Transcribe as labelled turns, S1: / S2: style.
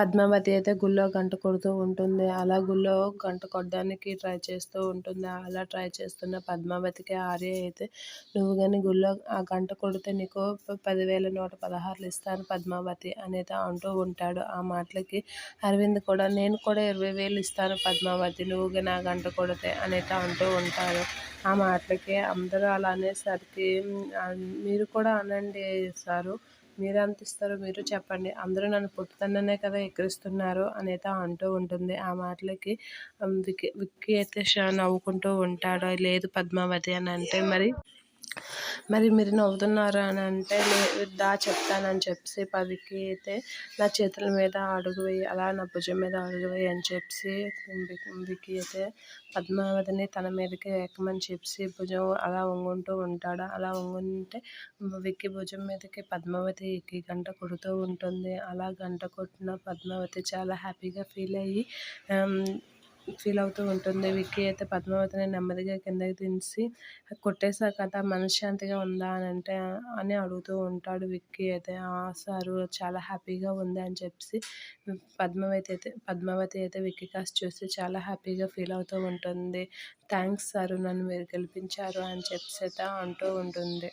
S1: పద్మావతి అయితే గుళ్ళో గంట కొడుతూ ఉంటుంది. అలా గుళ్ళో గంట కొట్టడానికి ట్రై చేస్తూ ఉంటుంది. అలా ట్రై చేస్తున్న పద్మావతికి ఆర్య అయితే నువ్వు కానీ గుళ్ళో ఆ గంట కొడితే నీకు పదివేల నూట పదహారులు ఇస్తాను పద్మావతి అనేది అంటూ ఉంటాడు. ఆ మాటలకి అరవింద్ కూడా నేను కూడా ఇరవై వేలు ఇస్తాను పద్మావతి నువ్వు కానీ ఆ గంట కొడితే అనేది అంటూ ఉంటాడు ఆ మాటలకి అందరూ అలా అనేసరికి మీరు కూడా అనండి సారు మీరు ఎంత ఇస్తారో మీరు చెప్పండి. అందరూ నన్ను పుట్టుతన్ననే కదా ఎక్కిరిస్తున్నారు అనేత అంటూ ఉంటుంది. ఆ మాటలకి విక్కీ విక్కీ అయితే నవ్వుకుంటూ ఉంటాడు లేదు పద్మావతి అని అంటే మరి మరి మీరు నవ్వుతున్నారు అని అంటే దా చెప్తానని చెప్పి పదికి అయితే నా చేతుల మీద అడుగు వేయి అలా నా భుజం మీద అడుగు వేయి అని చెప్పి కుంభికి అయితే పద్మావతిని తన మీదకి ఎక్కమని చెప్పి భుజం అలా వంగుంటూ ఉంటాడు? అలా వంగుంటే వెక్కి భుజం మీదకి పద్మావతి ఎక్కి గంట కొడుతూ ఉంటుంది. అలా గంట కొట్టిన పద్మావతి చాలా హ్యాపీగా ఫీల్ అయ్యి ఫీల్ అవుతూ ఉంటుంది. విక్కీ అయితే పద్మావతిని నెమ్మదిగా కిందకి దించి కొట్టేశాక కదా మనశ్శాంతిగా ఉందా అని అంటే అని అడుగుతూ ఉంటాడు విక్కీ అయితే. సారు చాలా హ్యాపీగా ఉంది అని చెప్పి పద్మావతి అయితే పద్మావతి అయితే విక్కీ కాస్ట్ చూసి చాలా హ్యాపీగా ఫీల్ అవుతూ ఉంటుంది. థ్యాంక్స్ సారు నన్ను మీరు గెలిపించారు అని చెప్పి అయితే అంటూ ఉంటుంది.